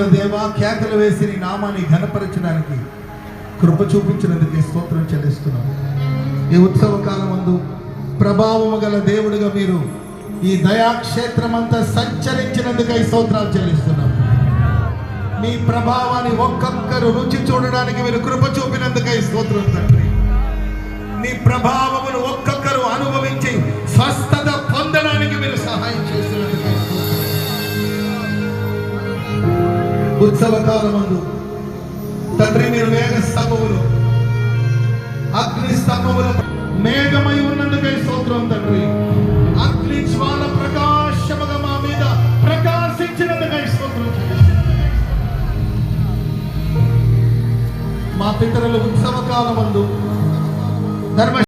గల దేవా కేకలు వేసి నీ నామాన్ని ఘనపరచడానికి కృప చూపించినందుకే స్తోత్రం చెల్లిస్తున్నాము ఈ ఉత్సవ కాలమందు ప్రభావము గల దేవుడిగా మీరు ఈ దయాక్షేత్రమంతా సంచరించినందుకై స్తోత్రాలు చెల్లిస్తున్నాం. మీ ప్రభావాన్ని ఒక్కొక్కరు రుచి చూడడానికి మీరు కృప చూపినందుకై స్తోత్రం తండ్రి. నీ ప్రభావం ఉత్సవ కాలమందు. తండ్రి మీరు మేఘ స్తంభములు అగ్ని స్తంభములు మేఘమై ఉన్నందుకై స్తోత్రం తండ్రి. అగ్ని జ్వాల ప్రకాశముగా మా మీద ప్రకాశించినందుకై స్తోత్రం మా పితరులు ఉత్సవ కాలమందు ధర్మ